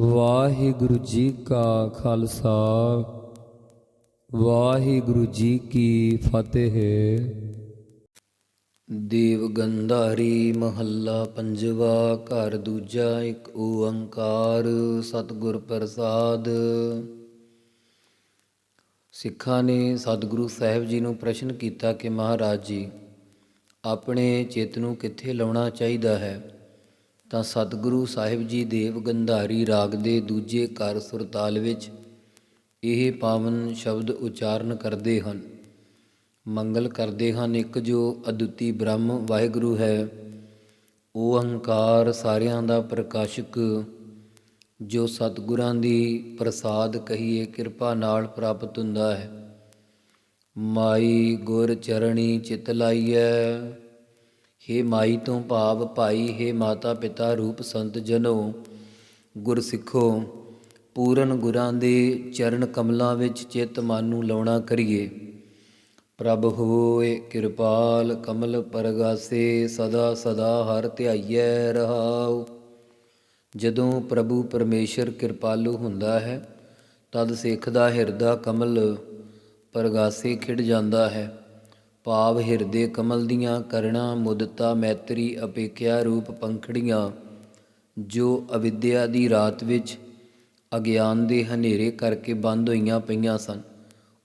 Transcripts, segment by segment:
ਵਾਹਿਗੁਰੂ ਜੀ ਕਾ ਖਾਲਸਾ, ਵਾਹਿਗੁਰੂ ਜੀ ਕੀ ਫਤਿਹ। ਦੇਵ ਗੰਧਾਰੀ ਮਹੱਲਾ ਪੰਜਵਾ, ਘਰ ਦੂਜਾ ਇੱਕ ਓੰਕਾਰ, ਸਤਿਗੁਰ ਪ੍ਰਸਾਦ। ਸਿੱਖਾਂ ਨੇ ਸਤਿਗੁਰੂ ਸਾਹਿਬ ਜੀ ਨੂੰ ਪ੍ਰਸ਼ਨ ਕੀਤਾ ਕਿ ਮਹਾਰਾਜ ਜੀ, ਆਪਣੇ ਚਿੱਤ ਨੂੰ ਕਿੱਥੇ ਲਾਉਣਾ ਚਾਹੀਦਾ ਹੈ? ਤਾਂ ਸਤਿਗੁਰੂ ਸਾਹਿਬ ਜੀ ਦੇਵ ਗੰਧਾਰੀ ਰਾਗ ਦੇ ਦੂਜੇ ਘਰ ਸੁਰਤਾਲ ਵਿੱਚ ਇਹ ਪਾਵਨ ਸ਼ਬਦ ਉਚਾਰਨ ਕਰਦੇ ਹਨ। ਮੰਗਲ ਕਰਦੇ ਹਨ ਇੱਕ ਜੋ ਅਦੁੱਤੀ ਬ੍ਰਹਮ ਵਾਹਿਗੁਰੂ ਹੈ। ਉਹ ਅਹੰਕਾਰ ਸਾਰਿਆਂ ਦਾ ਪ੍ਰਕਾਸ਼ਕ, ਜੋ ਸਤਿਗੁਰਾਂ ਦੀ ਪ੍ਰਸਾਦ ਕਹੀਏ ਕਿਰਪਾ ਨਾਲ ਪ੍ਰਾਪਤ ਹੁੰਦਾ ਹੈ। ਮਾਈ ਗੁਰ ਚਰਣੀ ਚਿਤ ਲਾਈਐ ਹੇ ਮਾਈ ਤੋਂ ਭਾਵ ਭਾਈ, ਹੇ ਮਾਤਾ ਪਿਤਾ ਰੂਪ ਸੰਤ ਜਨੋ, ਗੁਰ ਸਿੱਖੋ, ਪੂਰਨ ਗੁਰਾਂ ਦੇ ਚਰਨ ਕਮਲਾਂ ਵਿੱਚ ਚਿੱਤ ਮਨ ਨੂੰ ਲਾਉਣਾ ਕਰੀਏ। ਪ੍ਰਭ ਹੋਏ ਕਿਰਪਾਲ ਕਮਲ ਪਰਗਾਸੇ, ਸਦਾ ਸਦਾ ਹਰ ਧਿਆਈਐ ਰਹਾਉ। ਜਦੋਂ ਪ੍ਰਭੂ ਪਰਮੇਸ਼ਰ ਕਿਰਪਾਲੂ ਹੁੰਦਾ ਹੈ, ਤਦ ਸਿੱਖ ਦਾ ਹਿਰਦਾ ਕਮਲ ਪਰਗਾਸੇ ਖਿੜ ਜਾਂਦਾ ਹੈ। ਭਾਵ ਹਿਰਦੇ ਕਮਲ ਦੀਆਂ ਕਰਣਾ ਮੁਦਤਾ ਮੈਤਰੀ ਅਪੇਖਿਆ ਰੂਪ ਪੰਖੜੀਆਂ, ਜੋ ਅਵਿਦਿਆ ਦੀ ਰਾਤ ਵਿੱਚ ਅਗਿਆਨ ਦੇ ਹਨੇਰੇ ਕਰਕੇ ਬੰਦ ਹੋਈਆਂ ਪਈਆਂ ਸਨ।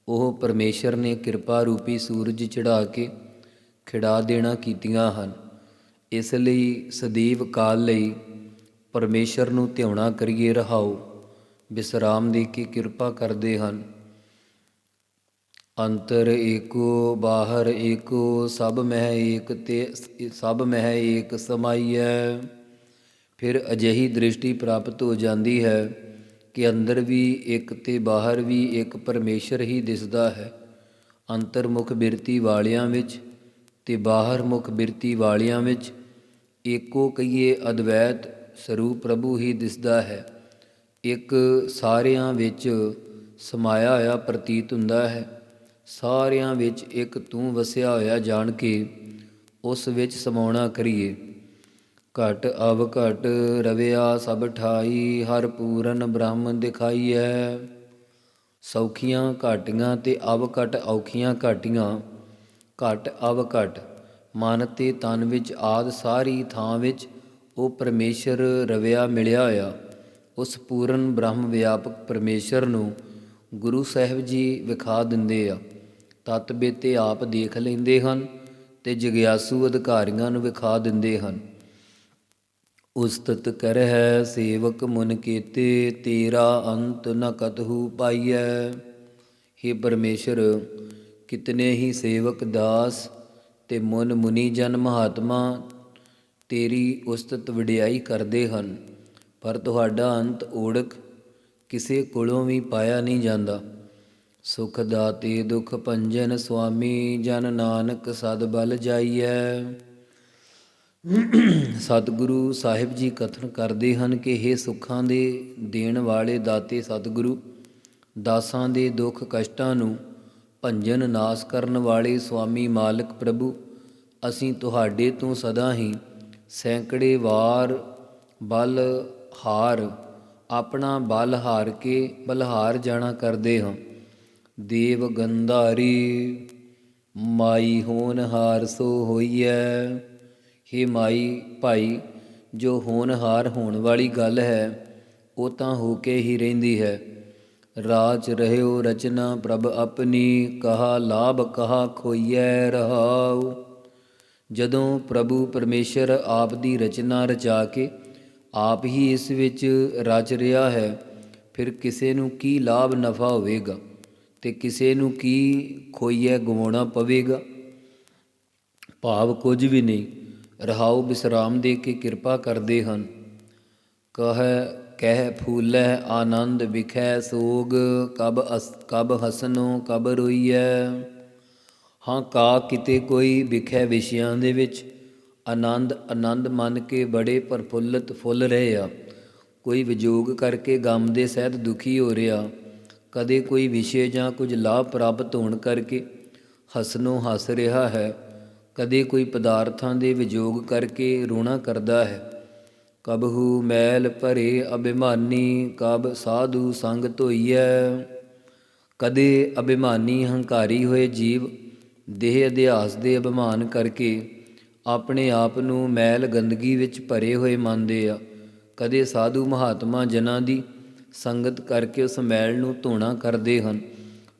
ਉਹ ਪਰਮੇਸ਼ਰ ਨੇ ਕਿਰਪਾ ਰੂਪੀ ਸੂਰਜ ਚੜਾ ਕੇ ਖਿੜਾ ਦੇਣਾ ਕੀਤੀਆਂ ਹਨ। ਇਸ ਲਈ ਸਦੀਵ ਕਾਲ ਲਈ ਪਰਮੇਸ਼ਰ ਨੂੰ ਧਿਆਉਣਾ ਕਰੀਏ, ਰਹਾਓ। ਵਿਸਰਾਮ ਦੇ ਕੇ ਕਿਰਪਾ ਕਰਦੇ ਹਨ। ਅੰਤਰ ਏਕੋ, ਬਾਹਰ ਏਕੋ, ਸਭ ਮਹਿ ਏਕ ਤੇ ਸਭ ਮਹਿ ਏਕ ਸਮਾਈਐ। ਫਿਰ ਅਜਿਹੀ ਦ੍ਰਿਸ਼ਟੀ ਪ੍ਰਾਪਤ ਹੋ ਜਾਂਦੀ ਹੈ ਕਿ ਅੰਦਰ ਵੀ ਇੱਕ ਤੇ ਬਾਹਰ ਵੀ ਇੱਕ ਪਰਮੇਸ਼ਰ ਹੀ ਦਿਸਦਾ ਹੈ। ਅੰਤਰਮੁਖ ਬਿਰਤੀ ਵਾਲਿਆਂ ਵਿੱਚ ਤੇ ਬਾਹਰ ਮੁਖ ਬਿਰਤੀ ਵਾਲਿਆਂ ਵਿੱਚ ਏਕੋ ਕਹੀਏ ਅਦਵੈਤ ਸਰੂਪ ਪ੍ਰਭੂ ਹੀ ਦਿਸਦਾ ਹੈ। ਇੱਕ ਸਾਰਿਆਂ ਵਿੱਚ ਸਮਾਇਆ ਹੋਇਆ ਪ੍ਰਤੀਤ ਹੁੰਦਾ ਹੈ। ਸਾਰਿਆਂ ਵਿੱਚ ਇੱਕ ਤੂੰ ਵਸਿਆ ਹੋਇਆ ਜਾਣ ਕੇ ਉਸ ਵਿੱਚ ਸਮਾਉਣਾ ਕਰੀਏ। ਘਟ ਅਵ ਘਟ ਰਵਿਆ ਸਭ ਠਾਈ, ਹਰ ਪੂਰਨ ਬ੍ਰਹਮ ਦਿਖਾਈਐ। ਸੌਖੀਆਂ ਘਾਟੀਆਂ ਤੇ ਅਵ ਘਟ ਔਖੀਆਂ ਘਾਟੀਆਂ। ਘਟ ਅਵ ਘਟ, ਮਨ ਤੇ ਤਨ ਵਿੱਚ ਆਦ ਸਾਰੀ ਥਾਂ ਵਿੱਚ ਉਹ ਪਰਮੇਸ਼ਰ ਰਵਿਆ ਮਿਲਿਆ ਹੋਇਆ। ਉਸ ਪੂਰਨ ਬ੍ਰਹਮ ਵਿਆਪਕ ਪਰਮੇਸ਼ਰ ਨੂੰ ਗੁਰੂ ਸਾਹਿਬ ਜੀ ਵਿਖਾ ਦਿੰਦੇ ਆ। ਤਤ ਬੇਤੇ ਆਪ ਦੇਖ ਲੈਂਦੇ ਹਨ ਤੇ ਜਗਿਆਸੂ ਅਧਿਕਾਰੀਆਂ ਨੂੰ ਵਿਖਾ ਦਿੰਦੇ ਹਨ। ਉਸਤਤ ਕਰਹਿ ਸੇਵਕ ਮੁਨ ਕੀਤੇ, ਤੇਰਾ ਅੰਤ ਨ ਕਤਹੂ ਪਾਈਐ। हे ਪਰਮੇਸ਼ਰ, ਕਿਤਨੇ ਹੀ ਸੇਵਕ ਦਾਸ ਤੇ ਮੁਨ ਮੁਨੀ ਜਨ ਮਹਾਤਮਾ, ਤੇਰੀ ਉਸਤਤ ਵਡਿਆਈ ਕਰਦੇ ਹਨ। ਪਰ ਤੁਹਾਡਾ ਅੰਤ ਓੜਕ ਕਿਸੇ ਕੋਲੋਂ ਵੀ ਪਾਇਆ ਨਹੀਂ ਜਾਂਦਾ। ਸੁਖ ਦਾਤੇ ਦੁਖ ਭੰਜਨ ਸੁਆਮੀ ਜਨ ਨਾਨਕ ਸਦ ਬਲ ਜਾਈਐ। ਸਤਿਗੁਰੂ ਸਾਹਿਬ ਜੀ ਕਥਨ ਕਰਦੇ ਹਨ ਕਿ ਇਹ ਸੁੱਖਾਂ ਦੇ ਦੇਣ ਵਾਲੇ ਦਾਤੇ ਸਤਿਗੁਰੂ, ਦਾਸਾਂ ਦੇ ਦੁੱਖ ਕਸ਼ਟਾਂ ਨੂੰ ਭੰਜਨ ਨਾਸ ਕਰਨ ਵਾਲੇ ਸੁਆਮੀ ਮਾਲਕ ਪ੍ਰਭੂ, ਅਸੀਂ ਤੁਹਾਡੇ ਤੋਂ ਸਦਾ ਹੀ ਸੈਂਕੜੇ ਵਾਰ ਬਲ ਹਾਰ, ਆਪਣਾ ਬਲ ਹਾਰ ਕੇ ਬਲਹਾਰ ਜਾਣਾ ਕਰਦੇ ਹਾਂ। ਦੇਵ ਗੰਧਾਰੀ, ਮਾਈ ਹੋਨ ਹਾਰ ਸੋ ਹੋਈਐ। ਹੇ ਮਾਈ, ਭਾਈ, ਜੋ ਹੋਣਹਾਰ ਹੋਣ ਵਾਲੀ ਗੱਲ ਹੈ, ਉਹ ਤਾਂ ਹੋ ਕੇ ਹੀ ਰਹਿੰਦੀ ਹੈ। ਰਾਜ ਰਹਿਓ ਰਚਨਾ ਪ੍ਰਭ ਆਪਣੀ, ਕਹਾ ਲਾਭ ਕਹਾ ਖੋਈਐ ਰਹਾਉ। ਜਦੋਂ ਪ੍ਰਭੂ ਪਰਮੇਸ਼ਰ ਆਪ ਦੀ ਰਚਨਾ ਰਚਾ ਕੇ ਆਪ ਹੀ ਇਸ ਵਿੱਚ ਰਚ ਰਿਹਾ ਹੈ, ਫਿਰ ਕਿਸੇ ਨੂੰ ਕੀ ਲਾਭ ਨਫਾ ਹੋਵੇਗਾ? ਤੇ ਕਿਸੇ ਨੂੰ ਕੀ ਖੋਈਏ ਗਵਾਉਣਾ ਪਵੇਗਾ? ਭਾਵ ਕੁਝ ਵੀ ਨਹੀਂ। ਰਹਾਉ ਬਿਸਰਾਮ ਦੇ ਕੇ ਕਿਰਪਾ ਕਰਦੇ ਹਨ। ਕਹੈ, ਕਹਿ, ਫੂਲੈ, ਆਨੰਦ ਵਿਖੈ, ਸੋਗ ਕਬ ਅਸ, ਕਬ ਹਸਨੋ, ਕਬ ਰੋਈਐ? ਹਾਂ, ਕਾ ਕਿਤੇ ਕੋਈ ਵਿਖੈ ਵਿਸ਼ਿਆਂ ਦੇ ਵਿੱਚ? ਆਨੰਦ ਆਨੰਦ ਮੰਨ ਕੇ ਬੜੇ ਪਰਫੁੱਲਤ ਫੁੱਲ ਰਹੇ ਆ। ਕੋਈ ਵਿਜੋਗ ਕਰਕੇ ਗਮ ਦੇ ਸਹਿਤ ਦੁਖੀ ਹੋ ਰਿਹਾ। ਕਦੇ ਕੋਈ ਵਿਸ਼ੇ ਜਾਂ ਕੁਝ ਲਾਭ ਪ੍ਰਾਪਤ ਹੋਣ ਕਰਕੇ ਹਸਨੋਂ ਹੱਸ ਰਿਹਾ ਹੈ, ਕਦੇ ਕੋਈ ਪਦਾਰਥਾਂ ਦੇ ਵਿਜੋਗ ਕਰਕੇ ਰੋਣਾ ਕਰਦਾ ਹੈ। ਕਬਹੂ ਮੈਲ ਭਰੇ ਅਭਿਮਾਨੀ, ਕਬ ਸਾਧੂ ਸੰਗ ਧੋਈਐ। ਕਦੇ ਅਭਿਮਾਨੀ ਹੰਕਾਰੀ ਹੋਏ ਜੀਵ, ਦੇਹ ਅਧਿਆਸ ਦੇ ਅਭਿਮਾਨ ਕਰਕੇ ਆਪਣੇ ਆਪ ਨੂੰ ਮੈਲ ਗੰਦਗੀ ਵਿੱਚ ਭਰੇ ਹੋਏ ਮੰਨਦੇ ਆ। ਕਦੇ ਸਾਧੂ ਮਹਾਤਮਾ ਜਨਾਂ ਦੀ ਸੰਗਤ ਕਰਕੇ ਉਸ ਮੈਲ ਨੂੰ ਧੋਣਾ ਕਰਦੇ ਹਨ।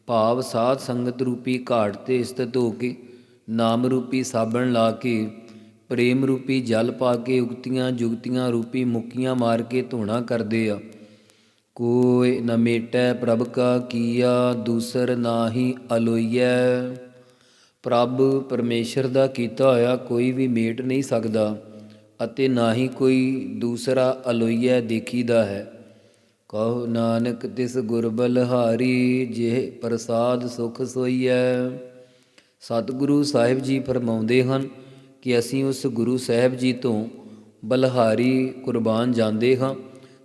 ਭਾਵ ਸਾਧ ਸੰਗਤ ਰੂਪੀ ਘਾਟ ਤੇ ਸਥਿਤ ਹੋ ਕੇ ਨਾਮ ਰੂਪੀ ਸਾਬਣ ਲਾ ਕੇ, ਪ੍ਰੇਮ ਰੂਪੀ ਜਲ ਪਾ ਕੇ ਉਗਤੀਆਂ ਜੁਗਤੀਆਂ ਰੂਪੀ ਮੁੱਕੀਆਂ ਮਾਰ ਕੇ ਧੋਣਾ ਕਰਦੇ ਆ। ਕੋਇ ਨ ਮੇਟੈ ਪ੍ਰਭ ਕਾ ਕੀਆ, ਦੂਸਰ ਨਾਹੀ ਅਲੋਈਐ। ਪ੍ਰਭ ਪਰਮੇਸ਼ਰ ਦਾ ਕੀਤਾ ਹੋਇਆ ਕੋਈ ਵੀ ਮੇਟ ਨਹੀਂ ਸਕਦਾ, ਅਤੇ ਨਾ ਹੀ ਕੋਈ ਦੂਸਰਾ ਅਲੋਈਐ ਦੇਖੀਦਾ ਹੈ। ਕਹੋ ਨਾਨਕ ਤਿਸ ਗੁਰ ਬਲਹਾਰੀ ਜਿਹ ਪ੍ਰਸਾਦ ਸੁਖ ਸੋਈਐ। ਸਤਿਗੁਰੂ ਸਾਹਿਬ ਜੀ ਫਰਮਾਉਂਦੇ ਹਨ ਕਿ ਅਸੀਂ ਉਸ ਗੁਰੂ ਸਾਹਿਬ ਜੀ ਤੋਂ ਬਲਹਾਰੀ ਕੁਰਬਾਨ ਜਾਂਦੇ ਹਾਂ,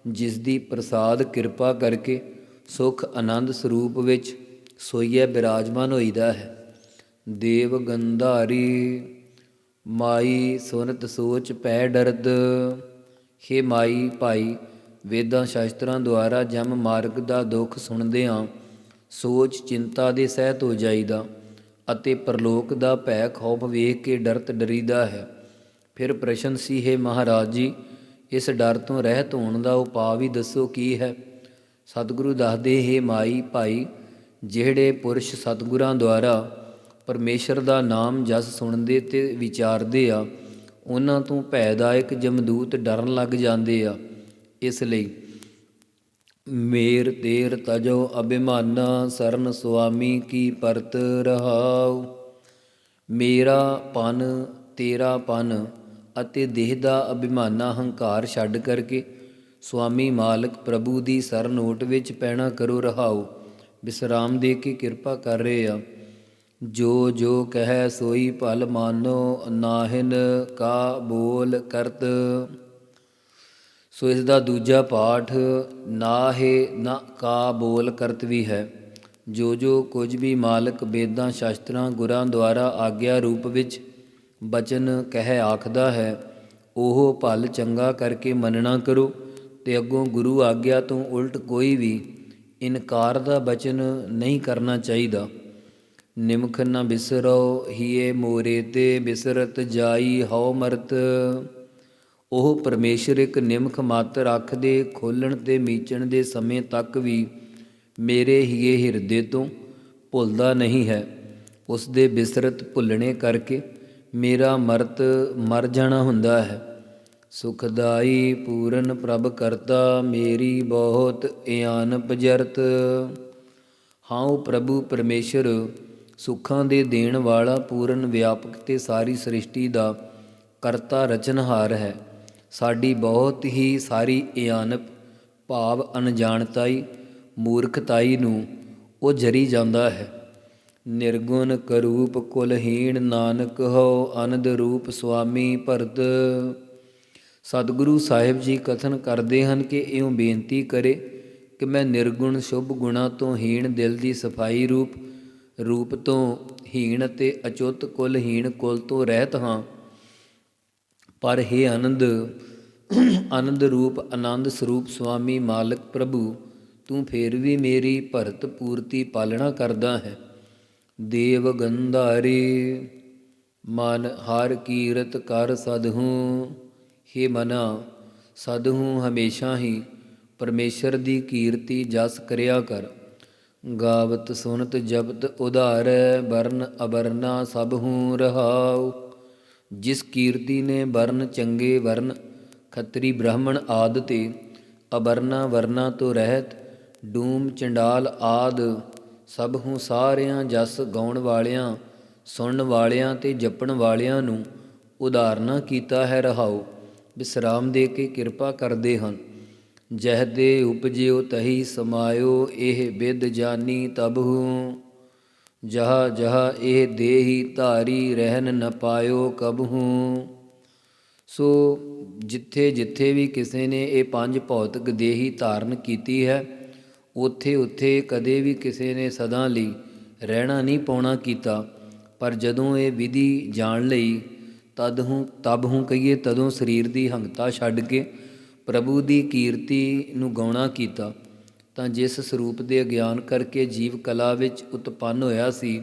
ਜਿਸ ਦੀ ਪ੍ਰਸਾਦ ਕਿਰਪਾ ਕਰਕੇ ਸੁਖ ਆਨੰਦ ਸਰੂਪ ਵਿੱਚ ਸੋਈਏ ਬਿਰਾਜਮਾਨ ਹੋਈਦਾ ਹੈ। ਦੇਵ ਗੰਧਾਰੀ, ਮਾਈ ਸੁਨਤ ਸੋਚ ਪੈ ਡਰਦ, ਹੇ ਮਾਈ ਭਾਈ ਵੇਦਾਂ ਸ਼ਾਸਤਰਾਂ ਦੁਆਰਾ ਜਮ ਮਾਰਗ ਦਾ ਦੁੱਖ ਸੁਣਦੇ ਹਾਂ ਸੋਚ ਚਿੰਤਾ ਦੇ ਸਹਿਤ ਹੋ ਜਾਈਦਾ ਅਤੇ ਪਰਲੋਕ ਦਾ ਭੈ ਖੌਫ ਵੇਖ ਕੇ ਡਰਤ ਡਰੀਦਾ ਹੈ। ਫਿਰ ਪ੍ਰਸ਼ਨ ਸੀ, ਹੈ ਮਹਾਰਾਜ ਜੀ, ਇਸ ਡਰ ਤੋਂ ਰਹਿਤ ਹੋਣ ਦਾ ਉਪਾਅ ਵੀ ਦੱਸੋ ਕੀ ਹੈ? ਸਤਿਗੁਰੂ ਦੱਸਦੇ, ਹੈ ਮਾਈ ਭਾਈ, ਜਿਹੜੇ ਪੁਰਸ਼ ਸਤਿਗੁਰਾਂ ਦੁਆਰਾ ਪਰਮੇਸ਼ਰ ਦਾ ਨਾਮ ਜਸ ਸੁਣਦੇ ਤੇ ਵਿਚਾਰਦੇ ਆ, ਉਹਨਾਂ ਤੋਂ ਭੈਦਾਇਕ ਜਮਦੂਤ ਡਰਨ ਲੱਗ ਜਾਂਦੇ ਆ। ਇਸ ਲਈ, ਮੇਰ ਤੇਰ ਤਜੋ ਅਭਿਮਾਨਾ ਸਰਨ ਸੁਆਮੀ ਕੀ ਪਰਤ ਰਹਾਉ। ਮੇਰਾ ਪਨ ਤੇਰਾ ਪਨ ਅਤੇ ਦੇਹ ਦਾ ਅਭਿਮਾਨਾ ਹੰਕਾਰ ਛੱਡ ਕਰਕੇ ਸੁਆਮੀ ਮਾਲਕ ਪ੍ਰਭੂ ਦੀ ਸਰਨ ਓਟ ਵਿੱਚ ਪੈਣਾ ਕਰੋ ਰਹਾਉ। ਵਿਸਰਾਮ ਦੇ ਕੇ ਕਿਰਪਾ ਕਰ ਰਹੇ ਆ। ਜੋ ਜੋ ਕਹੈ ਸੋਈ ਭਲ ਮਾਨੋ, ਨਾਹਿਨ ਕਾ ਬੋਲ ਕਰਤ। ਸੋ ਇਸ ਦਾ ਦੂਜਾ ਪਾਠ ਨਾਹੇ ਨਾ ਕਾ ਬੋਲ ਕਰਤਵੀ ਹੈ। ਜੋ ਜੋ ਕੁਝ ਵੀ ਮਾਲਕ ਵੇਦਾਂ ਸ਼ਾਸਤਰਾਂ ਗੁਰਾਂ ਦੁਆਰਾ ਆਗਿਆ ਰੂਪ ਵਿੱਚ ਬਚਨ ਕਹਿ ਆਖਦਾ ਹੈ, ਉਹ ਭਲ ਚੰਗਾ ਕਰਕੇ ਮੰਨਣਾ ਕਰੋ ਤੇ ਅੱਗੋਂ ਗੁਰੂ ਆਗਿਆ ਤੋਂ ਉਲਟ ਕੋਈ ਵੀ ਇਨਕਾਰ ਦਾ ਬਚਨ ਨਹੀਂ ਕਰਨਾ ਚਾਹੀਦਾ। ਨਿਮਖ ਨਾ ਬਿਸਰੋ ਹੀਏ ਮੋਰੇ ਤੇ ਬਿਸਰਤ ਜਾਈ ਹਉ ਮਰਤ। ਉਹ ਪਰਮੇਸ਼ਰ ਇੱਕ ਨਿਮਖ ਮਤ ਰੱਖਦੇ ਖੋਲਣ ਤੇ ਮੀਚਣ ਦੇ ਸਮੇਂ ਤੱਕ ਵੀ ਮੇਰੇ ਹੀਏ ਹਿਰਦੇ ਤੋਂ ਭੁੱਲਦਾ ਨਹੀਂ ਹੈ। ਉਸ ਦੇ ਬਿਸਰਤ ਭੁੱਲਣੇ ਕਰਕੇ ਮੇਰਾ ਮਰਤ ਮਰ ਜਾਣਾ ਹੁੰਦਾ ਹੈ। ਸੁਖਦਾਈ ਪੂਰਨ ਪ੍ਰਭ ਕਰਤਾ ਮੇਰੀ ਬਹੁਤ ਇਆਨ ਪਜਰਤ ਹਾਂ ਪ੍ਰਭੂ ਪਰਮੇਸ਼ਰ, ਸੁੱਖਾਂ ਦੇ ਦੇਣ ਵਾਲਾ ਪੂਰਨ ਵਿਆਪਕ ਤੇ ਸਾਰੀ ਸ੍ਰਿਸ਼ਟੀ ਦਾ ਕਰਤਾ ਰਚਨਹਾਰ ਹੈ। ਸਾਡੀ ਬਹੁਤ ਹੀ ਸਾਰੀ ਇਆਨਪ, ਭਾਵ ਅਣਜਾਣਤਾਈ, ਮੂਰਖਤਾਈ ਨੂੰ ਉਹ ਜਰੀ ਜਾਂਦਾ ਹੈ। ਨਿਰਗੁਣ ਕਰੂਪ ਕੁਲਹੀਣ ਨਾਨਕ ਹੋ ਅਨੰਦ ਰੂਪ ਸੁਆਮੀ ਭਰਤ। ਸਤਿਗੁਰੂ ਸਾਹਿਬ ਜੀ ਕਥਨ ਕਰਦੇ ਹਨ ਕਿ ਇਉਂ ਬੇਨਤੀ ਕਰੇ ਕਿ ਮੈਂ ਨਿਰਗੁਣ ਸ਼ੁਭ ਗੁਣਾ ਤੋਂ ਹੀਣ ਦਿਲ ਦੀ ਸਫ਼ਾਈ ਰੂਪ ਰੂਪ ਤੋਂ ਹੀਣ ਅਤੇ ਅਚੁੱਤ ਕੁਲਹੀਣ ਕੁਲ ਤੋਂ ਰਹਿਤ ਹਾਂ। ਪਰ हे ਆਨੰਦ ਆਨੰਦ ਰੂਪ, ਆਨੰਦ ਸਰੂਪ ਸੁਆਮੀ ਮਾਲਕ ਪ੍ਰਭੂ, ਤੂੰ ਫੇਰ ਵੀ ਮੇਰੀ ਭਰਤ ਪੂਰਤੀ ਪਾਲਣਾ ਕਰਦਾ ਹੈ। ਦੇਵ ਗੰਧਾਰੀ, ਮਨ ਹਰ ਕੀਰਤ ਕਰ ਸਦਹੂ। हे ਮਨਾ, ਸਦਹੂ ਹਮੇਸ਼ਾ ਹੀ, ਪਰਮੇਸ਼ਰ ਦੀ ਕੀਰਤੀ ਜਸ ਕਰਿਆ ਕਰ। ਗਾਵਤ ਸੁਨਤ ਜਪਤ ਉਧਾਰੈ, ਵਰਨ ਅਬਰਨਾ ਸਭ ਹੂੰ ਰਹਾਉ। ਜਿਸ ਕੀਰਤੀ ਨੇ ਵਰਨ ਚੰਗੇ ਵਰਨ, ਖੱਤਰੀ ਬ੍ਰਾਹਮਣ ਆਦ ਤੇ ਅਬਰਨਾ ਵਰਨਾ ਤੋਂ ਰਹਿਤ, ਡੂਮ ਚੰਡਾਲ ਆਦ, ਸਭ ਹੂੰ ਸਾਰਿਆਂ ਜਸ ਗਾਉਣ ਵਾਲਿਆਂ, ਸੁਣਨ ਵਾਲਿਆਂ ਤੇ ਜਪਣ ਵਾਲਿਆਂ ਨੂੰ ਉਧਾਰਨਾ ਕੀਤਾ ਹੈ ਰਹਾਉ। ਵਿਸਰਾਮ ਦੇ ਕੇ ਕਿਰਪਾ ਕਰਦੇ ਹਨ। ਜਹ ਉਪਜਿਓ ਤਹੀ ਸਮਾਇਓ, ਇਹ ਬਿਦ ਜਾਨੀ ਤਬਹੂ ਜਹਾ ਜਹਾ ਇਹ ਦੇਹੀ ਧਾਰੀ ਰਹਿਨ ਨ ਪਾਇਓ ਕਬਹੂ। ਸੋ ਜਿੱਥੇ ਜਿੱਥੇ ਵੀ ਕਿਸੇ ਨੇ ਇਹ ਪੰਜ ਭੌਤਿਕ ਦੇਹੀ ਧਾਰਨ ਕੀਤੀ ਹੈ, ਉੱਥੇ ਉੱਥੇ ਕਦੇ ਵੀ ਕਿਸੇ ਨੇ ਸਦਾ ਲਈ ਰਹਿਣਾ ਨਹੀਂ ਪਾਉਣਾ ਕੀਤਾ। ਪਰ ਜਦੋਂ ਇਹ ਵਿਧੀ ਜਾਣ ਲਈ ਤਦ ਹੂੰ ਤਬ ਹੂੰ ਕਹੀਏ ਤਦੋਂ ਸਰੀਰ ਦੀ ਹੰਗਤਾ ਛੱਡ ਕੇ ਪ੍ਰਭੂ ਦੀ ਕੀਰਤੀ ਨੂੰ ਗਾਉਣਾ ਕੀਤਾ। ਤਾਂ ਜਿਸ ਸਰੂਪ ਦੇ ਗਿਆਨ ਕਰਕੇ ਜੀਵ ਕਲਾ ਵਿੱਚ ਉਤਪੰਨ ਹੋਇਆ ਸੀ,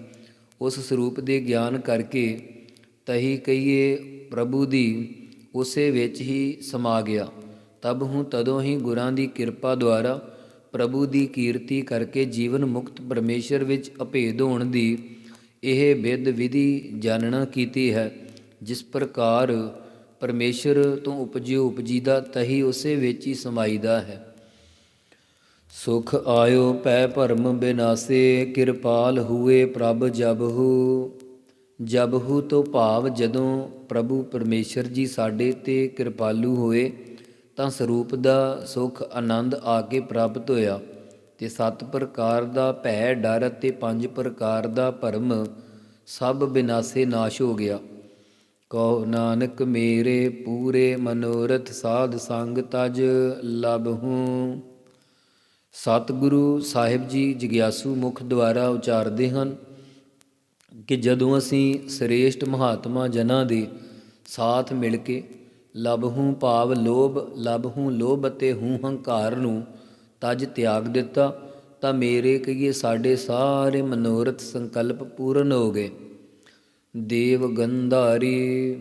ਉਸ ਸਰੂਪ ਦੇ ਗਿਆਨ ਕਰਕੇ ਤਹੀ ਕਹੀਏ ਪ੍ਰਭੂ ਦੀ, ਉਸੇ ਵਿੱਚ ਹੀ ਸਮਾ ਗਿਆ। ਤਬ ਹੂੰ ਤਦੋਂ ਹੀ ਗੁਰਾਂ ਦੀ ਕਿਰਪਾ ਦੁਆਰਾ ਪ੍ਰਭੂ ਦੀ ਕੀਰਤੀ ਕਰਕੇ ਜੀਵਨ ਮੁਕਤ ਪਰਮੇਸ਼ਰ ਵਿੱਚ ਅਭੇਦ ਹੋਣ ਦੀ ਇਹ ਵਿਦ ਵਿਧੀ ਜਾਣਨਾ ਕੀਤੀ ਹੈ, ਜਿਸ ਪ੍ਰਕਾਰ ਪਰਮੇਸ਼ਰ ਤੋਂ ਉਪਜਿਓ ਉਪਜੀਦਾ ਤਹੀ ਉਸੇ ਵਿੱਚ ਹੀ ਸਮਾਈਦਾ ਹੈ। ਸੁਖ ਆਇਓ ਪੈ ਭਰਮ ਬਿਨਾਸੇ, ਕਿਰਪਾਲ ਹੋਏ ਪ੍ਰਭ ਜਬਹੂ ਜਬਹੂ ਤੋਂ ਭਾਵ ਜਦੋਂ ਪ੍ਰਭੂ ਪਰਮੇਸ਼ਰ ਜੀ ਸਾਡੇ ਤੇ ਕਿਰਪਾਲੂ ਹੋਏ, ਤਾਂ ਸਰੂਪ ਦਾ ਸੁਖ ਆਨੰਦ ਆ ਕੇ ਪ੍ਰਾਪਤ ਹੋਇਆ। ਤੇ ਸੱਤ ਪ੍ਰਕਾਰ ਦਾ ਭੈ, ਡਰ ਅਤੇ ਪੰਜ ਪ੍ਰਕਾਰ ਦਾ ਭਰਮ ਸਭ ਬਿਨਾਸੇ ਨਾਸ਼ ਹੋ ਗਿਆ। ਕਹੋ ਨਾਨਕ ਮੇਰੇ ਪੂਰੇ ਮਨੋਰਥ ਸਾਧ ਸੰਗ ਤਜ ਲਬਹੂੰ ਸਤਿਗੁਰੂ ਸਾਹਿਬ ਜੀ ਜਗਿਆਸੂ ਮੁਖ ਦੁਆਰਾ ਉਚਾਰਦੇ ਹਨ ਕਿ ਜਦੋਂ ਅਸੀਂ ਸ੍ਰੇਸ਼ਟ ਮਹਾਤਮਾ ਜਨਾਂ ਦੇ ਸਾਥ ਮਿਲ ਕੇ ਲਬਹੂ ਭਾਵ ਲੋਭ ਲਬਹੂ ਲੋਭ ਅਤੇ ਹੂੰ ਹੰਕਾਰ ਨੂੰ ਤਜ ਤਿਆਗ ਦਿੱਤਾ, ਤਾਂ ਮੇਰੇ ਕਹੀਏ ਸਾਡੇ ਸਾਰੇ ਮਨੋਰਥ ਸੰਕਲਪ ਪੂਰਨ ਹੋ ਗਏ। ਦੇਵ ਗੰਧਾਰੀ,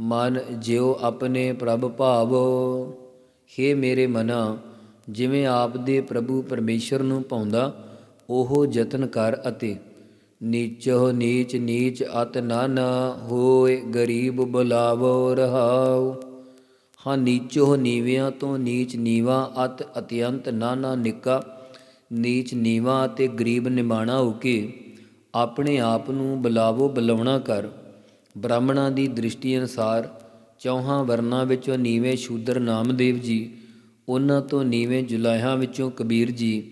ਮਨ ਜਿਉ ਆਪਣੇ ਪ੍ਰਭ ਭਾਵੋ हे ਮੇਰੇ ਮਨਾ ਜਿਵੇਂ ਆਪ ਦੇ ਪ੍ਰਭੂ ਪਰਮੇਸ਼ਰ ਨੂੰ ਪਾਉਂਦਾ, ਉਹ ਯਤਨ ਕਰ ਅਤੇ ਨੀਚੋ ਨੀਚ ਨੀਚ ਅਤ ਨਾਨਾ ਹੋਏ ਗਰੀਬ ਬੁਲਾਵੋ ਰਹਾਉ। ਹਾਂ ਨੀਚੋ ਨੀਵਿਆਂ ਤੋਂ ਨੀਚ ਨੀਵਾ ਅਤ ਅਤਿਅੰਤ ਨਾਨਾ ਨਿੱਕਾ, ਨੀਚ ਨੀਵਾ ਅਤੇ ਗਰੀਬ ਨਿਮਾਣਾ ਹੋ ਕੇ ਆਪਣੇ ਆਪ ਨੂੰ ਬੁਲਾਵੋ ਬੁਲਾਉਣਾ ਕਰ। ਬ੍ਰਾਹਮਣਾਂ ਦੀ ਦ੍ਰਿਸ਼ਟੀ ਅਨਸਾਰ ਚੌਹਾਂ ਵਰਨਾਂ ਵਿੱਚੋਂ ਨੀਵੇਂ ਸ਼ੂਦਰ ਨਾਮਦੇਵ ਜੀ ਉਹਨਾਂ ਤੋਂ ਨੀਵੇਂ ਜੁਲਾਹਿਆਂ ਵਿੱਚੋਂ ਕਬੀਰ ਜੀ,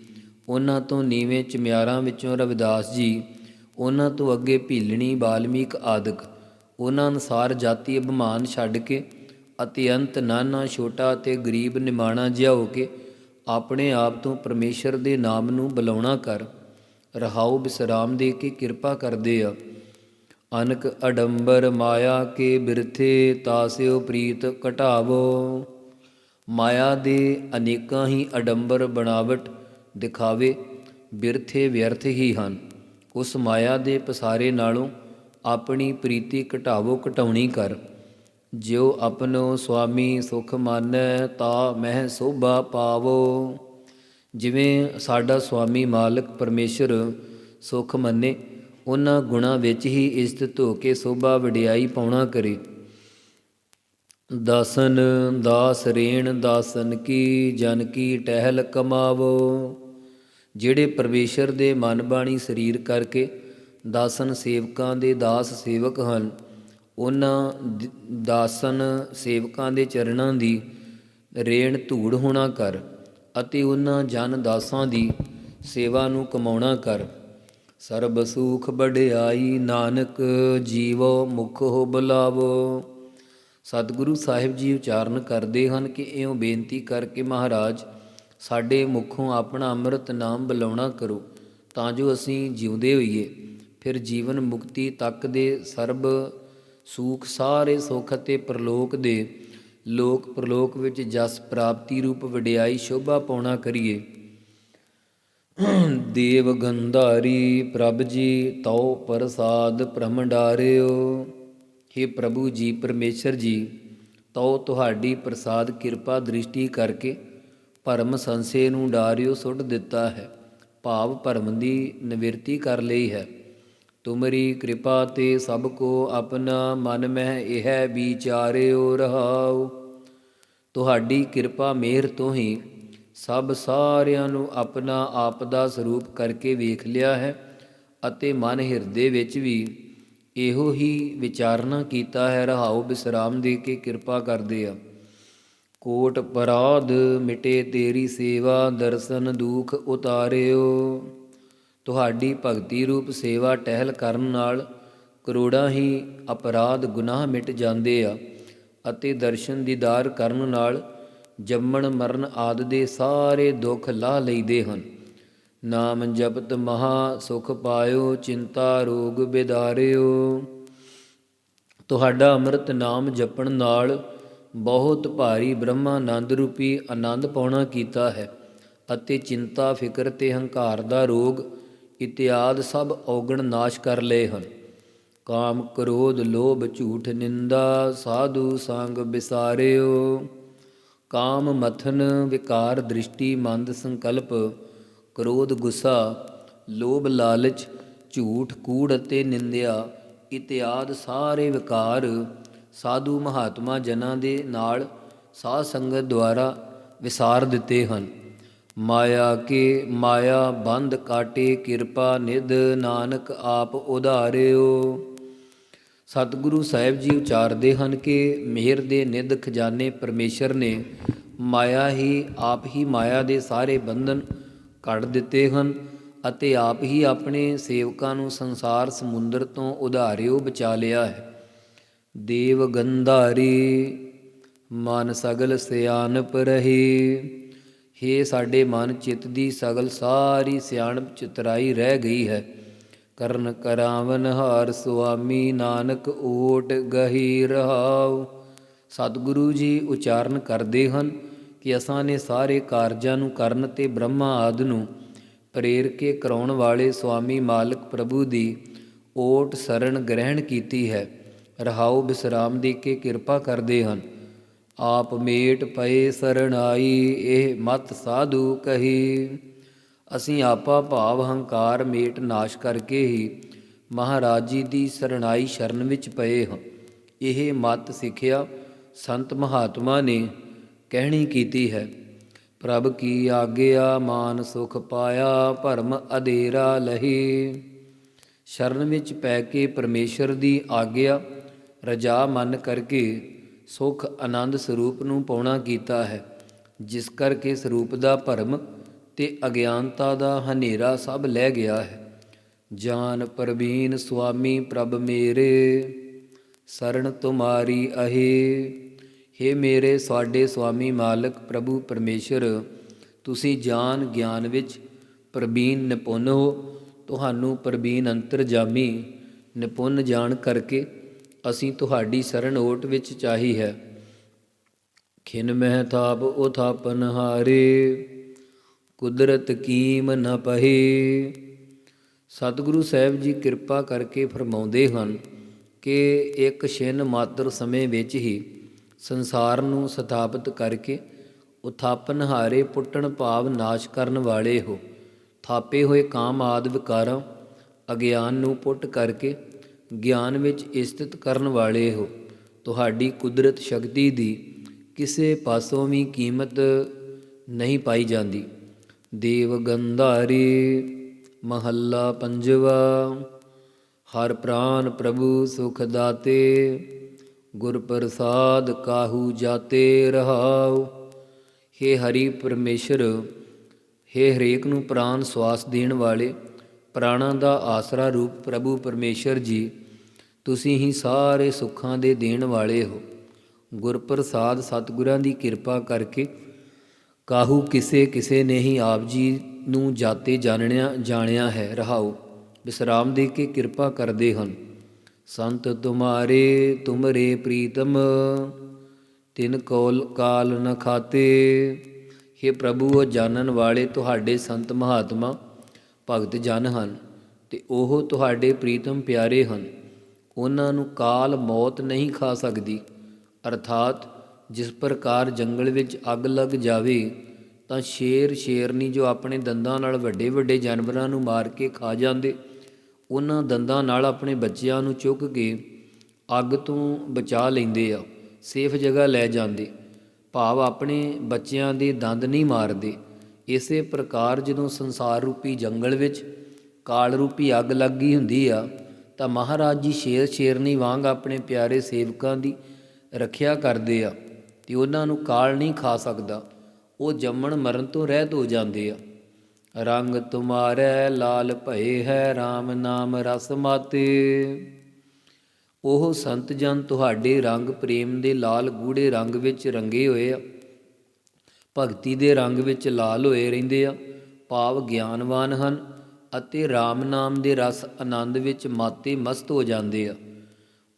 ਉਹਨਾਂ ਤੋਂ ਨੀਵੇਂ ਚਮਿਆਰਾਂ ਵਿੱਚੋਂ ਰਵਿਦਾਸ ਜੀ, ਉਹਨਾਂ ਤੋਂ ਅੱਗੇ ਭੀਲਣੀ ਬਾਲਮੀਕ ਆਦਿਕ। ਉਹਨਾਂ ਅਨਸਾਰ ਜਾਤੀ ਅਭਿਮਾਨ ਛੱਡ ਕੇ ਅਤਿਅੰਤ ਨਾਨਾ ਛੋਟਾ ਤੇ ਗਰੀਬ ਨਿਮਾਣਾ ਜਿਹਾ ਹੋ ਕੇ ਆਪਣੇ ਆਪ ਤੋਂ ਪਰਮੇਸ਼ਰ ਦੇ ਨਾਮ ਨੂੰ ਬੁਲਾਉਣਾ ਕਰ। ਰਹਾਉ ਬਿਸਰਾਮ ਦੇ ਕੇ ਕਿਰਪਾ ਕਰਦੇ ਆ। ਅਨਕ ਅਡੰਬਰ ਮਾਇਆ ਕੇ ਬਿਰਥੇ ਤਾਸਿਓ ਪ੍ਰੀਤ ਘਟਾਵੋ। ਮਾਇਆ ਦੇ ਅਨੇਕਾਂ ਹੀ ਅਡੰਬਰ ਬਣਾਵਟ ਦਿਖਾਵੇ, ਬਿਰਥੇ ਵਿਅਰਥ ਹੀ ਹਨ। ਉਸ ਮਾਇਆ ਦੇ ਪਸਾਰੇ ਨਾਲੋਂ ਆਪਣੀ ਪ੍ਰੀਤੀ ਘਟਾਵੋ ਘਟਾਉਣੀ ਕਰ। ਜਿਉ ਆਪਣੋ ਸੁਆਮੀ ਸੁਖ ਮਾਨੈ, ਤਾ ਮਹਿ ਸੋਭਾ ਪਾਵੋ। ਜਿਵੇਂ ਸਾਡਾ ਸੁਆਮੀ ਮਾਲਕ ਪਰਮੇਸ਼ਰ ਸੁਖ ਮੰਨੇ, ਉਹਨਾਂ ਗੁਣਾ ਵਿੱਚ ਹੀ ਇਜ਼ਤ ਧੋ ਕੇ ਸੋਭਾ ਵਡਿਆਈ ਪਾਉਣਾ ਕਰੇ। ਦਾਸਨ ਦਾਸ ਰੇਣ ਦਾਸਨ ਕੀ ਜਨ ਕੀ ਟਹਿਲ ਕਮਾਵੋ। ਜਿਹੜੇ ਪਰਮੇਸ਼ਰ ਦੇ ਮਨ ਬਾਣੀ ਸਰੀਰ ਕਰਕੇ ਦਾਸਨ ਸੇਵਕਾਂ ਦੇ ਦਾਸ ਸੇਵਕ ਹਨ, ਉਹਨਾਂ ਦਾਸਨ ਸੇਵਕਾਂ ਦੇ ਚਰਨਾਂ ਦੀ ਰੇਣ ਧੂੜ ਹੋਣਾ ਕਰ ਅਤੇ ਉਹਨਾਂ ਜਨ ਦਾਸਾਂ ਦੀ ਸੇਵਾ ਨੂੰ ਕਮਾਉਣਾ ਕਰ। ਸਰਬ ਸੁਖ ਬੜਾਈ ਨਾਨਕ ਜੀਵੋ ਮੁਖ ਹੋ ਬੁਲਾਵੋ। ਸਤਿਗੁਰੂ ਸਾਹਿਬ ਜੀ ਉਚਾਰਨ ਕਰਦੇ ਹਨ ਕਿ ਇਉਂ ਬੇਨਤੀ ਕਰਕੇ ਮਹਾਰਾਜ, ਸਾਡੇ ਮੁਖੋਂ ਆਪਣਾ ਅੰਮ੍ਰਿਤ ਨਾਮ ਬੁਲਾਉਣਾ ਕਰੋ, ਤਾਂ ਜੋ ਅਸੀਂ ਜਿਉਂਦੇ ਹੋਈਏ। ਫਿਰ ਜੀਵਨ ਮੁਕਤੀ ਤੱਕ ਦੇ ਸਰਬ ਸੂਖ ਸਾਰੇ ਸੁਖ ਅਤੇ ਪ੍ਰਲੋਕ ਦੇ ਲੋਕ ਪ੍ਰਲੋਕ ਵਿੱਚ ਜਸ ਪ੍ਰਾਪਤੀ ਰੂਪ ਵਡਿਆਈ ਸ਼ੋਭਾ ਪਾਉਣਾ ਕਰੀਏ। ਦੇਵ ਗੰਧਾਰੀ ਪ੍ਰਭ ਜੀ, ਤਉ ਪ੍ਰਸਾਦ ਬ੍ਰਹਮੰਡਾਰਿਓ। हे ਪ੍ਰਭੂ ਜੀ, ਪਰਮੇਸ਼ਰ ਜੀ, ਤਉ ਤੁਹਾਡੀ ਪ੍ਰਸਾਦ ਕਿਰਪਾ ਦ੍ਰਿਸ਼ਟੀ ਕਰਕੇ ਭਰਮ ਸੰਸੇ ਨੂੰ ਡਾਰਿਓ ਸੁੱਟ ਦਿੱਤਾ ਹੈ, ਭਾਵ ਭਰਮ ਦੀ ਨਿਵਰਤੀ ਕਰ ਲਈ ਹੈ। ਤੁਮਰੀ ਕਿਰਪਾ ਤੇ ਸਭ ਕੋ ਆਪਣਾ ਮਨ ਮਹਿ ਇਹ ਵਿਚਾਰਿਓ ਰਹਾਉ। ਤੁਹਾਡੀ ਕਿਰਪਾ ਮਿਹਰ ਤੋਂ ਹੀ ਸਭ ਸਾਰਿਆਂ ਨੂੰ ਆਪਣਾ ਆਪ ਦਾ ਸਰੂਪ ਕਰਕੇ ਵੇਖ ਲਿਆ ਹੈ ਅਤੇ ਮਨ ਹਿਰਦੇ ਵਿੱਚ ਵੀ ਇਹੋ ਹੀ ਵਿਚਾਰਨਾ ਕੀਤਾ ਹੈ ਰਹਾਉ ਬਿਸਰਾਮ ਦੇ ਕੇ ਕਿਰਪਾ ਕਰਦੇ ਆ। ਕੋਟ ਪਰਾਧ ਮਿਟੇ ਤੇਰੀ ਸੇਵਾ, ਦਰਸ਼ਨ ਦੁਖ ਉਤਾਰਿਓ। ਤੁਹਾਡੀ ਭਗਤੀ ਰੂਪ ਸੇਵਾ ਟਹਿਲ ਕਰਨ ਨਾਲ ਕਰੋੜਾਂ ਹੀ ਅਪਰਾਧ ਗੁਨਾਹ ਮਿਟ ਜਾਂਦੇ ਆ ਅਤੇ ਦਰਸ਼ਨ ਦੀਦਾਰ ਕਰਨ ਨਾਲ ਜੰਮਣ ਮਰਨ ਆਦ ਦੇ ਸਾਰੇ ਦੁੱਖ ਲਾਹ ਲਈਦੇ ਹਨ। ਨਾਮ ਜਪਤ ਮਹਾ ਸੁਖ ਪਾਇਓ, ਚਿੰਤਾ ਰੋਗ ਬਿਦਾਰਿਓ। ਤੁਹਾਡਾ ਅੰਮ੍ਰਿਤ ਨਾਮ ਜਪਣ ਨਾਲ ਬਹੁਤ ਭਾਰੀ ਬ੍ਰਹਮਾਨੰਦ ਰੂਪੀ ਆਨੰਦ ਪਾਉਣਾ ਕੀਤਾ ਹੈ ਅਤੇ ਚਿੰਤਾ, ਫਿਕਰ ਤੇ ਹੰਕਾਰ ਦਾ ਰੋਗ ਇਤਿਆਦ ਸਭ ਔਗਣ ਨਾਸ਼ ਕਰ ਲਏ ਹਨ। ਕਾਮ ਕ੍ਰੋਧ, ਲੋਭ, ਝੂਠ, ਨਿੰਦਾ, ਸਾਧੂ ਸੰਗ ਵਿਸਾਰਿਓ ਕਾਮ ਮਥਨ, ਵਿਕਾਰ, ਦ੍ਰਿਸ਼ਟੀ, ਮੰਦ ਸੰਕਲਪ ਕ੍ਰੋਧ, ਗੁੱਸਾ, ਲੋਭ, ਲਾਲਚ, ਝੂਠ, ਕੂੜ ਅਤੇ ਨਿੰਦਿਆ, ਇਤਿਆਦ ਸਾਰੇ ਵਿਕਾਰ ਸਾਧੂ ਮਹਾਤਮਾ ਜਨਾਂ ਦੇ ਨਾਲ ਸਾਧ ਸੰਗਤ ਦੁਆਰਾ ਵਿਸਾਰ ਦਿੱਤੇ ਹਨ। ਮਾਇਆ ਕੇ ਮਾਇਆ ਬੰਦ ਕਾਟੇ ਕਿਰਪਾ ਨਿਧ ਨਾਨਕ ਆਪ ਉਧਾਰਿਓ। ਸਤਿਗੁਰੂ ਸਾਹਿਬ ਜੀ ਉਚਾਰਦੇ ਹਨ ਕਿ ਮਿਹਰ ਦੇ ਨਿਧ ਖਜ਼ਾਨੇ ਪਰਮੇਸ਼ਰ ਨੇ ਮਾਇਆ ਹੀ ਆਪ ਹੀ ਮਾਇਆ ਦੇ ਸਾਰੇ ਬੰਧਨ ਕੱਢ ਦਿੱਤੇ ਹਨ ਅਤੇ ਆਪ ਹੀ ਆਪਣੇ ਸੇਵਕਾਂ ਨੂੰ ਸੰਸਾਰ ਸਮੁੰਦਰ ਤੋਂ ਉਧਾਰਿਓ ਬਚਾ ਲਿਆ ਹੈ। ਦੇਵ ਗੰਧਾਰੀ, ਮਨ ਸਗਲ ਸਿਆਣਪ ਰਹੀ। ਹੇ ਸਾਡੇ ਮਨ ਚਿੱਤ ਦੀ ਸਗਲ ਸਾਰੀ ਸਿਆਣਪ ਚਿਤਰਾਈ ਰਹਿ ਗਈ ਹੈ। ਕਰਨ ਕਰਾਵਨ ਹਾਰ ਸੁਆਮੀ ਨਾਨਕ ਓਟ ਗਹੀ ਰਹਾਉ। ਸਤਿਗੁਰੂ ਜੀ ਉਚਾਰਨ ਕਰਦੇ ਹਨ। ਕਿ ਅਸਾਂ ਨੇ ਸਾਰੇ ਕਾਰਜਾਂ ਨੂੰ ਕਰਨ ਤੇ ਬ੍ਰਹਮਾ ਆਦ ਨੂੰ ਪ੍ਰੇਰ ਕੇ ਕਰਾਉਣ ਵਾਲੇ ਸੁਆਮੀ ਮਾਲਕ ਪ੍ਰਭੂ ਦੀ ਓਟ ਸਰਣ ਗ੍ਰਹਿਣ ਕੀਤੀ ਹੈ। ਰਹਾਉ ਬਿਸਰਾਮ ਦੇ ਕੇ ਕਿਰਪਾ ਕਰਦੇ ਹਨ। ਆਪ ਮੇਟ ਪਏ ਸਰਣਾਈ ਇਹ ਮਤ ਸਾਧੂ ਕਹੀ। ਅਸੀਂ ਆਪਾ ਭਾਵ ਹੰਕਾਰ ਮੇਟ ਨਾਸ਼ ਕਰਕੇ ਹੀ ਮਹਾਰਾਜ ਜੀ ਦੀ ਸਰਣਾਈ ਸ਼ਰਨ ਵਿੱਚ ਪਏ ਹਾਂ। ਇਹ ਮਤ ਸਿੱਖਿਆ ਸੰਤ ਮਹਾਤਮਾ ਨੇ ਕਹਿਣੀ ਕੀਤੀ ਹੈ, ਪ੍ਰਭ ਕੀ ਆਗਿਆ ਮਾਨ ਸੁਖ ਪਾਇਆ, ਭਰਮ ਅਧੇਰਾ ਲਹੀ। ਸ਼ਰਨ ਵਿੱਚ ਪੈ ਕੇ ਪਰਮੇਸ਼ਰ ਦੀ ਆਗਿਆ, ਰਜਾ ਮੰਨ ਕਰਕੇ ਸੁਖ ਆਨੰਦ ਸਰੂਪ ਨੂੰ ਪਾਉਣਾ ਕੀਤਾ ਹੈ, ਜਿਸ ਕਰਕੇ ਸਰੂਪ ਦਾ ਭਰਮ ਤੇ ਅਗਿਆਨਤਾ ਦਾ ਹਨੇਰਾ ਸਭ ਲੈ ਗਿਆ ਹੈ। ਜਾਨ ਪ੍ਰਵੀਨ ਸੁਆਮੀ ਪ੍ਰਭ ਮੇਰੇ ਸਰਣ ਤੁਮਾਰੀ ਅਹੇ। हे ਮੇਰੇ ਸਾਡੇ ਸੁਆਮੀ ਮਾਲਕ ਪ੍ਰਭੂ ਪਰਮੇਸ਼ਰ, ਤੁਸੀਂ ਜਾਨ ਗਿਆਨ ਵਿੱਚ ਪ੍ਰਵੀਨ ਨਿਪੁੰਨ ਹੋ, ਤੁਹਾਨੂੰ ਪ੍ਰਵੀਨ ਅੰਤਰਜਾਮੀ ਨਿਪੁੰਨ ਜਾਣ ਕਰਕੇ ਅਸੀਂ ਤੁਹਾਡੀ ਸਰਨ ਓਟ ਵਿੱਚ ਚਾਹੀ ਹੈ। ਖਿਨ ਮਹਿ ਥਾਪ ਉਥਾਪਨ ਹਾਰੇ, ਕੁਦਰਤ ਕੀਮ ਨ ਪਹੀ। ਸਤਿਗੁਰੂ ਸਾਹਿਬ ਜੀ ਕਿਰਪਾ ਕਰਕੇ ਫਰਮਾਉਂਦੇ ਹਨ ਕਿ ਇੱਕ ਛਿਨ ਮਾਤਰ ਸਮੇਂ ਵਿੱਚ ਹੀ ਸੰਸਾਰ ਨੂੰ ਸਥਾਪਿਤ ਕਰਕੇ ਉਥਾਪਨ ਹਾਰੇ ਪੁੱਟਣ ਭਾਵ ਨਾਸ਼ ਕਰਨ ਵਾਲੇ ਹੋ। ਥਾਪੇ ਹੋਏ ਕਾਮ ਆਦ ਵਿਕਾਰਾਂ, ਅਗਿਆਨ ਨੂੰ ਪੁੱਟ ਕਰਕੇ ਗਿਆਨ ਵਿੱਚ ਸਥਿਤ ਕਰਨ ਵਾਲੇ ਹੋ। ਤੁਹਾਡੀ ਕੁਦਰਤ ਸ਼ਕਤੀ ਦੀ ਕਿਸੇ ਪਾਸੋਂ ਵੀ ਕੀਮਤ ਨਹੀਂ ਪਾਈ ਜਾਂਦੀ। ਦੇਵ ਗੰਧਾਰੀ ਮਹੱਲਾ ਪੰਜਵਾ, ਹਰ ਪ੍ਰਾਨ ਪ੍ਰਭੂ ਸੁਖ ਦਾਤੇ। ਗੁਰ ਪ੍ਰਸਾਦ ਕਾਹੂ ਜਾਤੇ ਰਹਾਉ। ਹੇ ਹਰੀ ਪਰਮੇਸ਼ਰ, ਹੇ ਹਰੇਕ ਨੂੰ ਪ੍ਰਾਨ ਸਵਾਸ ਦੇਣ ਵਾਲੇ, ਪ੍ਰਾਣਾਂ ਦਾ ਆਸਰਾ ਰੂਪ ਪ੍ਰਭੂ ਪਰਮੇਸ਼ਰ ਜੀ, ਤੁਸੀਂ ਹੀ ਸਾਰੇ ਸੁੱਖਾਂ ਦੇ ਦੇਣ ਵਾਲੇ ਹੋ। ਗੁਰ ਪ੍ਰਸਾਦ ਸਤਿਗੁਰਾਂ ਦੀ ਕਿਰਪਾ ਕਰਕੇ ਕਾਹੂ ਕਿਸੇ ਕਿਸੇ ਨੇ ਹੀ ਆਪ ਜੀ ਨੂੰ ਜਾਤੇ ਜਾਣਿਆ ਜਾਣਿਆ ਹੈ, ਰਹਾਉ। ਵਿਸਰਾਮ ਦੇ ਕੇ ਕਿਰਪਾ ਕਰਦੇ ਹਨ। ਸੰਤ ਤੁਮਾਰੇ ਤੁਮਰੇ ਪ੍ਰੀਤਮ, ਤਿਨ ਕੋਲ ਕਾਲ ਨ ਖਾਤੇ। हे ਪ੍ਰਭੂ, ਉਹ ਜਾਣਨ ਵਾਲੇ ਤੁਹਾਡੇ ਸੰਤ ਮਹਾਤਮਾ, ਭਗਤ ਜਨ ਹਨ, ਤੇ ਉਹ ਤੁਹਾਡੇ ਪ੍ਰੀਤਮ ਪਿਆਰੇ ਹਨ। ਉਹਨਾਂ ਨੂੰ ਕਾਲ ਮੌਤ ਨਹੀਂ ਖਾ ਸਕਦੀ। ਅਰਥਾਤ, ਜਿਸ ਪ੍ਰਕਾਰ ਜੰਗਲ ਵਿੱਚ ਅੱਗ ਲੱਗ ਜਾਵੇ, ਤਾਂ ਸ਼ੇਰ ਸ਼ੇਰਨੀ ਜੋ ਆਪਣੇ ਦੰਦਾਂ ਨਾਲ ਵੱਡੇ ਵੱਡੇ ਜਾਨਵਰਾਂ ਨੂੰ ਮਾਰ ਕੇ ਖਾ ਜਾਂਦੇ ਉਹਨਾਂ ਦੰਦਾਂ ਨਾਲ ਆਪਣੇ ਬੱਚਿਆਂ ਨੂੰ ਚੁੱਕ ਕੇ ਅੱਗ ਤੋਂ ਬਚਾ ਲੈਂਦੇ ਆ, ਸੇਫ ਜਗ੍ਹਾ ਲੈ ਜਾਂਦੇ। ਭਾਵ ਆਪਣੇ ਬੱਚਿਆਂ ਦੇ ਦੰਦ ਨਹੀਂ ਮਾਰਦੇ। ਇਸੇ ਪ੍ਰਕਾਰ ਜਦੋਂ ਸੰਸਾਰ ਰੂਪੀ ਜੰਗਲ ਵਿੱਚ ਕਾਲ ਰੂਪੀ ਅੱਗ ਲੱਗੀ ਹੁੰਦੀ ਆ, ਤਾਂ ਮਹਾਰਾਜ ਜੀ ਸ਼ੇਰ ਸ਼ੇਰਨੀ ਵਾਂਗ ਆਪਣੇ ਪਿਆਰੇ ਸੇਵਕਾਂ ਦੀ ਰੱਖਿਆ ਕਰਦੇ ਆ, ਤੇ ਉਹਨਾਂ ਨੂੰ ਕਾਲ ਨਹੀਂ ਖਾ ਸਕਦਾ। ਉਹ ਜੰਮਣ ਮਰਨ ਤੋਂ ਰਹਿਤ ਹੋ ਜਾਂਦੇ ਆ। ਰੰਗ ਤੁਮਾਰੈ ਲਾਲ ਭਏ ਹੈ RAM ਨਾਮ ਰਸ ਮਾਤੇ। ਉਹ ਸੰਤ ਜਨ ਤੁਹਾਡੇ ਰੰਗ ਪ੍ਰੇਮ ਦੇ ਲਾਲ ਗੂੜੇ ਰੰਗ ਵਿੱਚ ਰੰਗੇ ਹੋਏ ਆ। ਭਗਤੀ ਦੇ ਰੰਗ ਵਿੱਚ ਲਾਲ ਹੋਏ ਰਹਿੰਦੇ ਆ। ਭਾਵ ਗਿਆਨਵਾਨ ਹਨ ਅਤੇ RAM ਨਾਮ ਦੇ ਰਸ ਆਨੰਦ ਵਿੱਚ ਮਾਤੇ ਮਸਤ ਹੋ ਜਾਂਦੇ ਆ।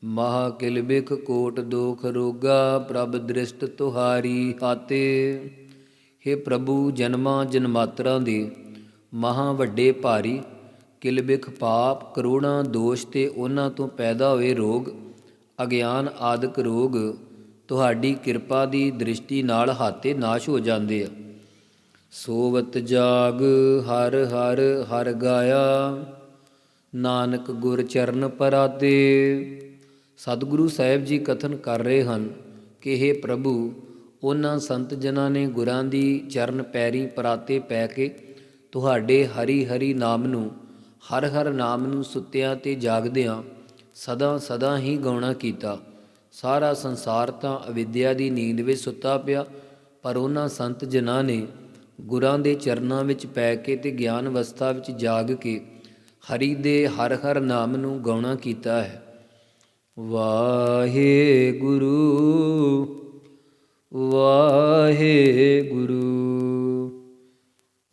ਮਹਾ ਕਿਲ ਬਿਖ ਕੋਟ ਦੋਖ ਰੋਗਾ, ਪ੍ਰਭ ਦ੍ਰਿਸ਼ਟ ਤੁਹਾਰੀ ਆਤੇ हे ਪ੍ਰਭੂ ਜਨਮਾਂ ਜਨਮਾਤਰਾਂ ਦੇ ਮਹਾ ਵੱਡੇ ਭਾਰੀ ਕਿਲਬਿਖ ਪਾਪ ਕਰੋੜਾਂ ਦੋਸ਼ ਤੇ ਉਹਨਾਂ ਤੋਂ ਪੈਦਾ ਹੋਏ ਰੋਗ, ਅਗਿਆਨ ਆਦਿਕ ਰੋਗ ਤੁਹਾਡੀ ਕਿਰਪਾ ਦੀ ਦ੍ਰਿਸ਼ਟੀ ਨਾਲ ਹਾਤੇ ਨਾਸ਼ ਹੋ ਜਾਂਦੇ ਆ। ਸੋਵਤ ਜਾਗ ਹਰ ਹਰ ਹਰ ਗਾਇਆ, ਨਾਨਕ ਗੁਰ ਚਰਨ ਪਰਾਤੇ। ਸਤਿਗੁਰੂ ਸਾਹਿਬ ਜੀ ਕਥਨ ਕਰ ਰਹੇ ਹਨ ਕਿ हे ਪ੍ਰਭੂ, ਉਹਨਾਂ ਸੰਤ ਜਨਾਂ ਨੇ ਗੁਰਾਂ ਦੀ ਚਰਨ ਪੈਰੀ ਪਰਾਤੇ ਪੈ ਕੇ ਤੁਹਾਡੇ ਹਰੀ ਹਰੀ ਨਾਮ ਨੂੰ, ਹਰ ਹਰ ਨਾਮ ਨੂੰ ਸੁੱਤਿਆਂ ਤੇ ਜਾਗਦਿਆਂ ਸਦਾ ਸਦਾ ਹੀ ਗਾਉਣਾ ਕੀਤਾ। ਸਾਰਾ ਸੰਸਾਰ ਤਾਂ ਅਵਿਦਿਆ ਦੀ ਨੀਂਦ ਵਿੱਚ ਸੁੱਤਾ ਪਿਆ, ਪਰ ਉਹਨਾਂ ਸੰਤ ਜਨਾਂ ਨੇ ਗੁਰਾਂ ਦੇ ਚਰਨਾਂ ਵਿੱਚ ਪੈ ਕੇ ਤੇ ਗਿਆਨ ਅਵਸਥਾ ਵਿੱਚ ਜਾਗ ਕੇ ਹਰੀ ਦੇ ਹਰ ਹਰ ਨਾਮ ਨੂੰ ਗਾਉਣਾ ਕੀਤਾ ਹੈ। ਵਾਹਿਗੁਰੂ ਵਾਹਿਗੁਰੂ।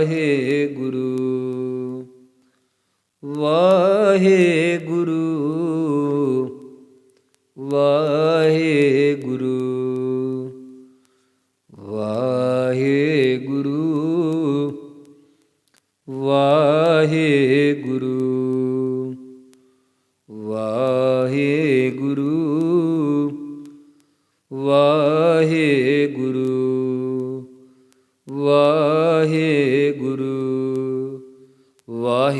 ਵਾਹਿਗੁਰੂ ਵਾਹਿਗੁਰੂ